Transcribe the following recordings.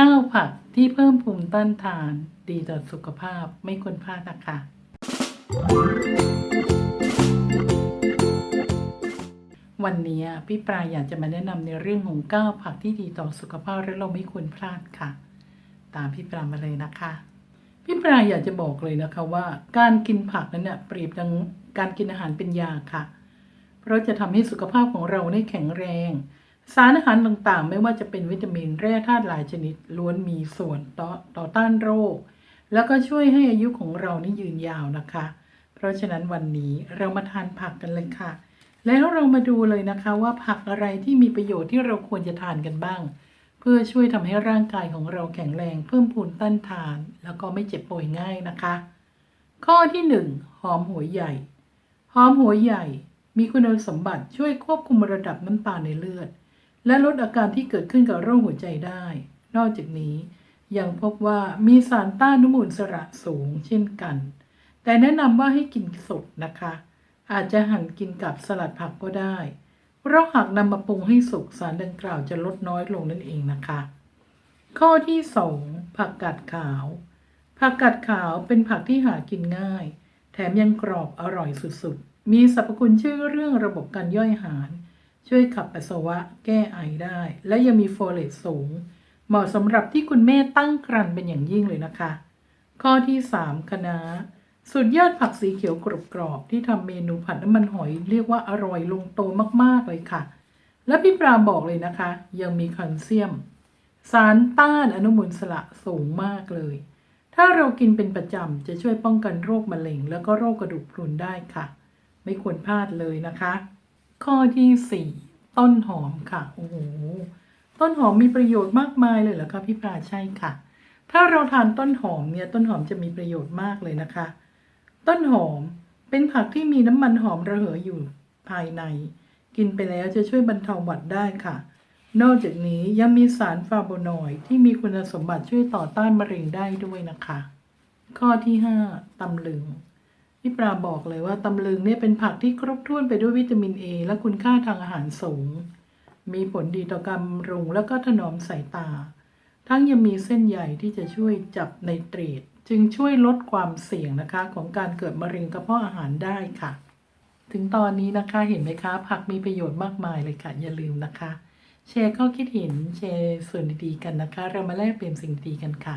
9 ผักที่เพิ่มภูมิต้านทาน ดีต่อสุขภาพไม่ควรพลาดนะคะ วันนี้พี่ปลายอยากจะมาแนะนำในเรื่องของ 9 ผักที่ดีต่อสุขภาพและเราไม่ควรพลาดค่ะ ตามพี่ปลามาเลยนะคะ พี่ปลายอยากจะบอกเลยนะคะว่า การกินผักนั้นเนี่ยเปรียบดังการกินอาหารเป็นยาค่ะ เพราะจะทำให้สุขภาพของเราได้แข็งแรง สารอาหารต่างๆ ไม่ว่าจะเป็นวิตามินแร่ธาตุหลายชนิดล้วนมีส่วนต่อต่อต้านโรค แล้วก็ช่วยให้อายุของเรานี่ยืนยาวนะคะ เพราะฉะนั้นวันนี้เรามาทานผักกันเลยค่ะ แล้วเรามาดูเลยนะคะว่าผักอะไรที่มีประโยชน์ที่เราควรจะทานกันบ้าง เพื่อช่วยทำให้ร่างกายของเราแข็งแรง เพิ่มพูนต้านทาน แล้วก็ไม่เจ็บป่วยง่ายนะคะ ข้อที่หนึ่งหอมหัวใหญ่ หอมหัวใหญ่ มีคุณสมบัติช่วยควบคุมระดับน้ำตาลในเลือด และลดอาการที่เกิดขึ้นกับโรคหัวใจได้ นอกจากนี้ยังพบว่ามีสารต้านอนุมูลอิสระสูงเช่นกัน แต่แนะนำว่าให้กินสดนะคะ อาจจะหั่นกินกับสลัดผักก็ได้ เพราะหากนำมาปรุงให้สุกสารดังกล่าวจะลดน้อยลงนั่นเองนะคะ ข้อที่ 2 ผักกาดขาว ผักกาดขาวเป็นผักที่หากินง่าย แถมยังกรอบอร่อยสุดๆ มีสรรพคุณช่วยเรื่องระบบการย่อยอาหาร ช่วยขับปัสสาวะแก้ไอได้ และยังมีโฟเลตสูง เหมาะสำหรับที่คุณแม่ตั้งครรภ์เป็นอย่างยิ่งเลยนะคะ ข้อที่ 3คะน้าสุดยอดผักสีเขียวกรอบกรอบๆที่ทำเมนูผัดน้ำมันหอยเรียกว่าอร่อยลงโตมากๆเลยค่ะ และพี่ปราบอกเลยนะคะ ยังมีแคลเซียม สารต้านอนุมูลสระสูงมากเลย ถ้าเรากินเป็นประจำจะช่วยป้องกันโรคมะเร็ง แล้วก็โรคกระดูกพรุนได้ค่ะ ไม่ควรพลาดเลยนะคะ ข้อที่4ต้นหอมค่ะโอ้โหต้นหอมมีประโยชน์มากมายเลยเหรอคะพี่ปลาใช่ค่ะ ถ้าเราทานต้นหอมเนี่ยต้นหอมจะมีประโยชน์มากเลยนะคะ ต้นหอมเป็นผักที่มีน้ำมันหอมระเหยอยู่ภายใน กินไปแล้วจะช่วยบรรเทาหวัดได้ค่ะ นอกจากนี้ยังมีสารฟาโวนอยด์ที่มีคุณสมบัติช่วยต่อต้านมะเร็งได้ด้วยนะคะ ข้อที่ 5ตำลึง พี่ปลาบอกเลยว่าตำลึงเนี่ยเป็นผักที่ครบถ้วนไปด้วยวิตามิน A และคุณค่าทางอาหารสูง มีผลดีต่อการบำรุงแล้วก็ถนอมสายตา ทั้งยังมีเส้นใยที่จะช่วยจับไนเตรตจึงช่วยลดความเสี่ยงนะคะของการเกิดมะเร็งกระเพาะอาหารได้ค่ะ ถึงตอนนี้นะคะเห็นไหมคะ ผักมีประโยชน์มากมายเลยค่ะ อย่าลืมนะคะ แชร์ข้อคิดเห็นแชร์ส่วนดีๆกันนะคะ เรามาแลกเปลี่ยนสิ่งดีกันค่ะ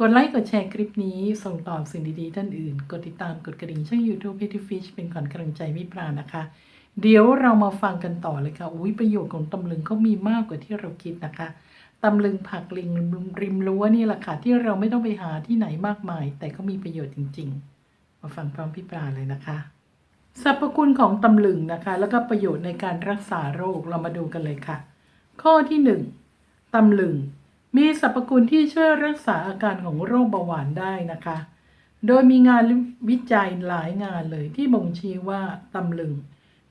กดไลค์กดแชร์คลิปนี้ ส่งต่อสิ่งดีๆท่านอื่น กดติดตามกดกระดิ่งช่อง YouTube p e t y Fish เป็นขวัญกำลังใจมิปรานะคะ เดี๋ยวเรามาฟังกันต่อเลยค่ะอุ้ยประโยชน์ของตำลึงเขามีมากกว่าที่เราคิดนะคะตำลึงผักลิงริมรั้วนี่แหละค่ะที่เราไม่ต้องไปหาที่ไหนมากมาย แต่ก็มีประโยชน์จริง ๆ มาฟังพร้อมพี่ปราเลยนะคะสรรพคุณของตำลึงนะคะ แล้วก็ประโยชน์ในการรักษาโรคเรามาดูกันเลยค่ะ ข้อที่หนึ่งตำลึง มีสรรพคุณที่ช่วยรักษาอาการของโรคเบาหวานได้นะคะ โดยมีงานวิจัยหลายงานเลยที่บ่งชี้ว่าตำลึง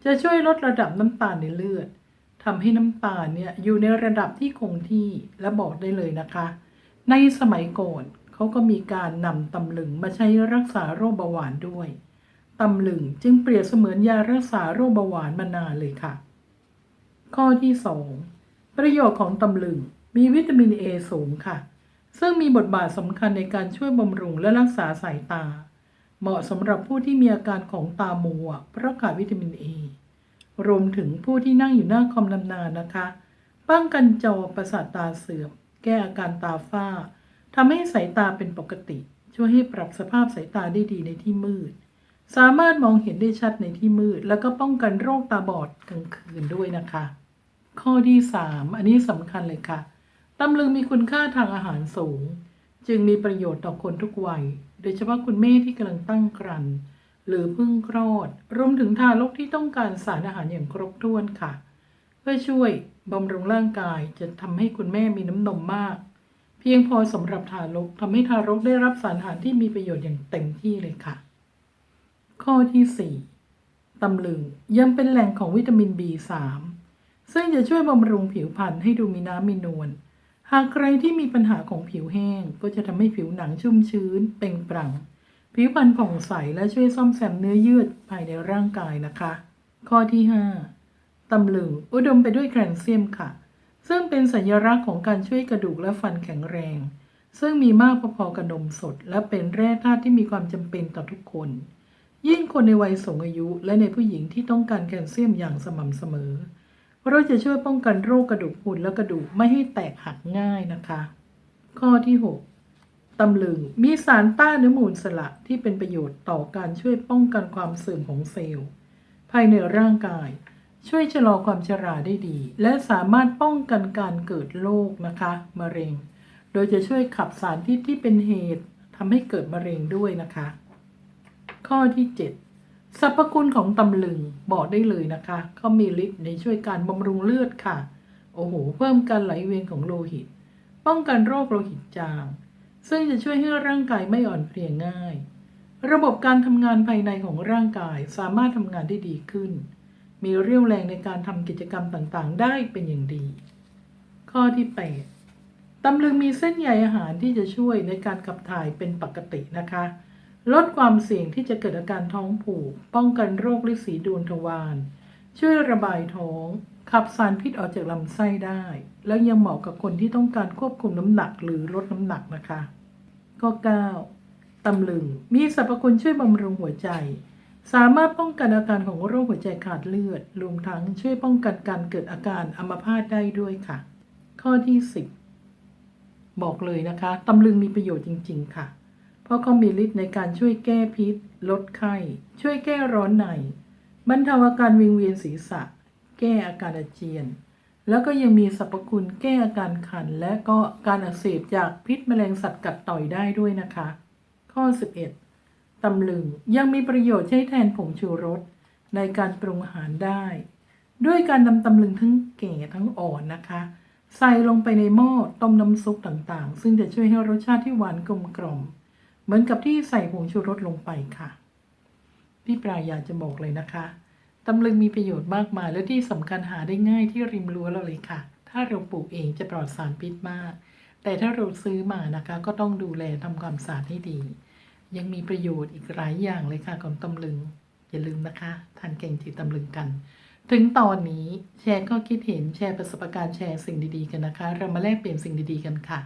จะช่วยลดระดับน้ำตาลในเลือดทำให้น้ำตาลเนี่ยอยู่ในระดับที่คงที่และบอกได้เลยนะคะ ในสมัยก่อนเขาก็มีการนำตำลึงมาใช้รักษาโรคเบาหวานด้วยตำลึงจึงเปรียบเสมือนยารักษาโรคเบาหวานมานานเลยค่ะ ข้อที่ 2 ประโยชน์ของตำลึง มีวิตามินเอสูงค่ะ ซึ่งมีบทบาทสำคัญในการช่วยบำรุงและรักษาสายตา เหมาะสำหรับผู้ที่มีอาการของตามัวเพราะขาดวิตามินเอรวมถึงผู้ที่นั่งอยู่หน้าคอมนานๆนะคะ ป้องกันจอประสาทตาเสื่อม แก้อาการตาฝ้าทำให้สายตาเป็นปกติ ช่วยให้ปรับสภาพสายตาได้ดีในที่มืด สามารถมองเห็นได้ชัดในที่มืด แล้วก็ป้องกันโรคตาบอดกลางคืนด้วยนะคะ ข้อที่ 3 อันนี้สำคัญเลยค่ะ ตำลึงมีคุณค่าทางอาหารสูง จึงมีประโยชน์ต่อคนทุกวัย โดยเฉพาะคุณแม่ที่กำลังตั้งครรภ์หรือเพิ่งคลอด รวมถึงทารกที่ต้องการสารอาหารอย่างครบถ้วนค่ะ เพื่อช่วยบำรุงร่างกายจะทำให้คุณแม่มีน้ำนมมาก เพียงพอสำหรับทารกทำให้ทารกได้รับสารอาหารที่มีประโยชน์อย่างเต็มที่เลยค่ะ ข้อที่ 4ตำลึงยังเป็นแหล่งของวิตามิน B3 ซึ่งจะช่วยบำรุงผิวพรรณให้ดูมีน้ำมีนวล หากใครที่มีปัญหาของผิวแห้ง ก็จะทำให้ผิวหนังชุ่มชื้น เปล่งปลั่ง ผิวพรรณผ่องใสและช่วยซ่อมแซมเนื้อเยื่อภายในร่างกายนะคะ ข้อที่ 5ตำลึงอุดมไปด้วยแคลเซียมค่ะ ซึ่งเป็นสัญลักษณ์ของการช่วยกระดูกและฟันแข็งแรง ซึ่งมีมากพอๆกับนมสด และเป็นแร่ธาตุที่มีความจำเป็นต่อทุกคน ยิ่งคนในวัยสูงอายุและในผู้หญิงที่ต้องการแคลเซียมอย่างสม่ำเสมอ เพราะจะช่วยป้องกันโรคกระดูกพรุนและกระดูกไม่ให้แตกหักง่ายนะคะ ข้อที่ 6 ตำลึงมีสารต้านอนุมูลสละที่เป็นประโยชน์ต่อการช่วยป้องกันความเสื่อมของเซลล์ ภายในร่างกาย ช่วยชะลอความชราได้ดี และสามารถป้องกันการเกิดโรคนะคะมะเร็ง โดยจะช่วยขับสารที่ที่เป็นเหตุทำให้เกิดมะเร็งด้วยนะคะ ข้อที่ 7 สรรพคุณของตำลึงบอกได้เลยนะคะเขามีฤทธิ์ในช่วยการบำรุงเลือดค่ะ โอ้โห เพิ่มการไหลเวียนของโลหิต ป้องกันโรคโลหิตจาง ซึ่งจะช่วยให้ร่างกายไม่อ่อนเพลียง่าย ระบบการทำงานภายในของร่างกายสามารถทำงานได้ดีขึ้น มีเรี่ยวแรงในการทำกิจกรรมต่างๆ ได้เป็นอย่างดี ข้อที่ 8ตำลึงมีเส้นใยอาหารที่จะช่วยในการขับถ่ายเป็นปกตินะคะ ลดความเสี่ยงที่จะเกิดอาการท้องผูก ป้องกันโรคฤทธิ์สีดวงทวาร ช่วยระบายท้อง ขับสารพิษออกจากลำไส้ได้ และยังเหมาะกับคนที่ต้องการควบคุมน้ำหนักหรือลดน้ำหนักนะคะ ข้อ 9ตำลึง มีสรรพคุณช่วยบำรุงหัวใจ สามารถป้องกันอาการของโรคหัวใจขาดเลือด รวมทั้งช่วยป้องกันการเกิดอาการอัมพาตได้ด้วยค่ะ ข้อที่ 10 บอกเลยนะคะตำลึงมีประโยชน์จริง ๆ ค่ะ ราะเขามีฤทธิ์ในการช่วยแก้พิษ ลดไข้ ช่วยแก้ร้อนใน บรรเทาอาการวิงเวียนศีรษะ แก้อาการอาเจียน แล้วก็ยังมีสรรพคุณแก้อาการคัน และก็การอักเสบจากพิษแมลงสัตว์กัดต่อยได้ด้วยนะคะ ข้อ 11ตำลึงยังมีประโยชน์ใช้แทนผงชูรสในการปรุงอาหารได้ ด้วยการนำตำลึงทั้งแก่ทั้งอ่อนนะคะใส่ลงไปในหม้อต้มน้ำซุปต่างๆ ซึ่งจะช่วยให้รสชาติที่หวานกลมกล่อม เหมือนกับที่ใส่ผงชูรสลงไปค่ะ พี่ปลายอยากจะบอกเลยนะคะตำลึงมีประโยชน์มากมาย และที่สำคัญหาได้ง่ายที่ริมรั้วเราเลยค่ะ ถ้าเราปลูกเองจะปลอดสารพิษมาก แต่ถ้าเราซื้อมานะคะ ก็ต้องดูแลทำความสะอาดให้ดี ยังมีประโยชน์อีกหลายอย่างเลยค่ะของตำลึง อย่าลืมนะคะทานเก่งจีตำลึงกัน ถึงตอนนี้แชร์ก็คิดเห็นแชร์ประสบการณ์แชร์สิ่งดีๆกันนะคะ เรามาแลกเปลี่ยนสิ่งดีๆกันค่ะ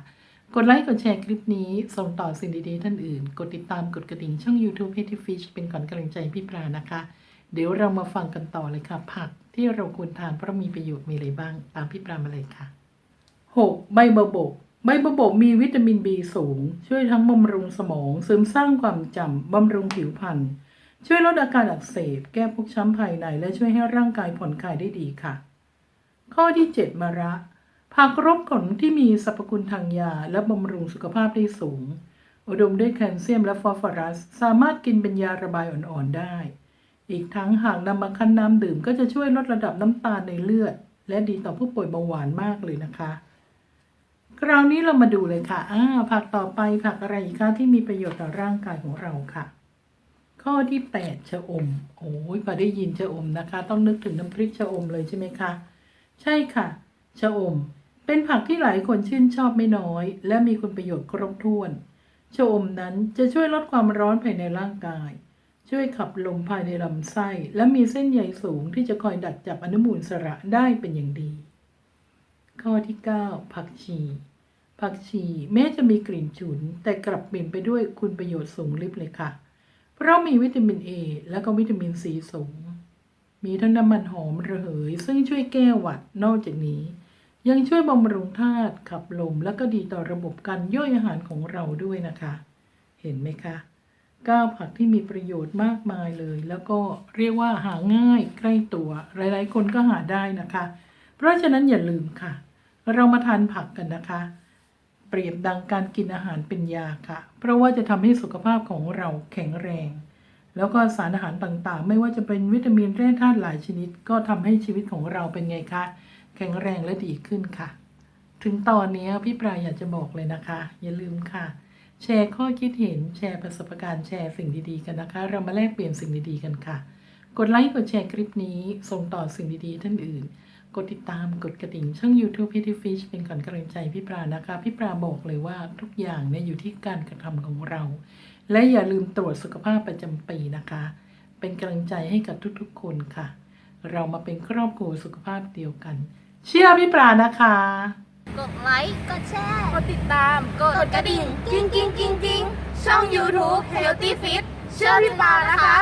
กดไลค์กดแชร์คลิปนี้ส่งต่อสิ่งดีๆท่านอื่น กดติดตามกดกระดิ่งช่อง YouTube h e t y Fish เป็นขวัญกำลังใจพี่ปลานะคะ เดี๋ยวเรามาฟังกันต่อเลยค่ะ ผักที่เราควรทานเพราะมีประโยชน์มีอะไรบ้าง ตามพี่ปลามาเลยค่ะ 6. ใบบัวบก ใบบัวบกมีวิตามิน B สูง ช่วยทั้งบำรุงสมองเสริมสร้างความจำบำรุงผิวพรรณช่วยลดอาการอักเสบ แก้พวกช้ำภายในและช่วยให้ร่างกายผ่อนคลายได้ดีค่ะ ข้อที่ 7 มะระ ผักรบขนที่มีสรรพคุณทางยาและบำรุงสุขภาพได้สูง อุดมด้วยแคลเซียมและฟอสฟอรัส สามารถกินเป็นยาระบายอ่อนๆได้ อีกทั้งหากนำมาคั้นน้ำดื่มก็จะช่วยลดระดับน้ำตาลในเลือด และดีต่อผู้ป่วยเบาหวานมากเลยนะคะ คราวนี้เรามาดูเลยค่ะอ่าผักต่อไปผักอะไรกคะที่มีประโยชน์ต่อร่างกายของเราค่ะ ข้อที่ 8 ชะอม โอ้ยพอได้ยินชะอมนะคะ ต้องนึกถึงน้ำพริกชะอมเลยใช่ไหมคะ ใช่ค่ะ ชะอม เป็นผักที่หลายคนชื่นชอบไม่น้อย และมีคุณประโยชน์ครบถ้วนชะอมนั้นจะช่วยลดความร้อนภายในร่างกาย ช่วยขับลมภายในลำไส้ และมีเส้นใยสูงที่จะคอยดักจับอนุมูลสระได้เป็นอย่างดี ข้อที่ 9 ผักชี ผักชีแม้จะมีกลิ่นฉุน แต่กลับเปลี่ยนไปด้วยคุณประโยชน์สูงลิบเลยค่ะ เพราะมีวิตามิน A และก็วิตามินซีสูง มีทั้งน้ำมันหอมระเหย ซึ่งช่วยแก้หวัดนอกจากนี้ ยังช่วยบำรุงธาตุขับลม และก็ดีต่อระบบการย่อยอาหารของเราด้วยนะคะ เห็นไหมคะก้าวผักที่มีประโยชน์มากมายเลย แล้วก็เรียกว่าหาง่ายใกล้ตัว หลายๆ คนก็หาได้นะคะ เพราะฉะนั้นอย่าลืมค่ะ เรามาทานผักกันนะคะ เปรียบดังการกินอาหารเป็นยาค่ะ เพราะว่าจะทำให้สุขภาพของเราแข็งแรง แล้วก็สารอาหารต่างๆ ไม่ว่าจะเป็นวิตามินแร่ธาตุหลายชนิด ก็ทำให้ชีวิตของเราเป็นไงคะ แข็งแรงและดีขึ้นค่ะ ถึงตอนนี้พี่ปลายอยากจะบอกเลยนะคะ อย่าลืมค่ะ แชร์ข้อคิดเห็นแชร์ประสบการณ์แชร์สิ่งดีๆกันนะคะ เรามาแลกเปลี่ยนสิ่งดีๆกันค่ะ กดไลค์กดแชร์คลิปนี้ ส่งต่อสิ่งดีๆท่านอื่น กดติดตามกดกระดิ่งช่อง YouTube p e t y Fish เป็นก่อนกำลังใจพี่ปลานะคะ พี่ปลาบอกเลยว่าทุกอย่างเนี่ยอยู่ที่การกระทำของเรา และอย่าลืมตรวจสุขภาพประจำปีนะคะ เป็นกำลังใจให้กับทุกๆคนค่ะเรามาเป็นครอบครัวสุขภาพเดียวกัน เชื่อพี่ปลานะคะ กดไลค์ กดแชร์ กดติดตาม กดกระดิ่ง กิ้งกิ้งกิ้งกิ้งช่อง YouTube Healthy Fit เชื่อพี่ปลานะคะ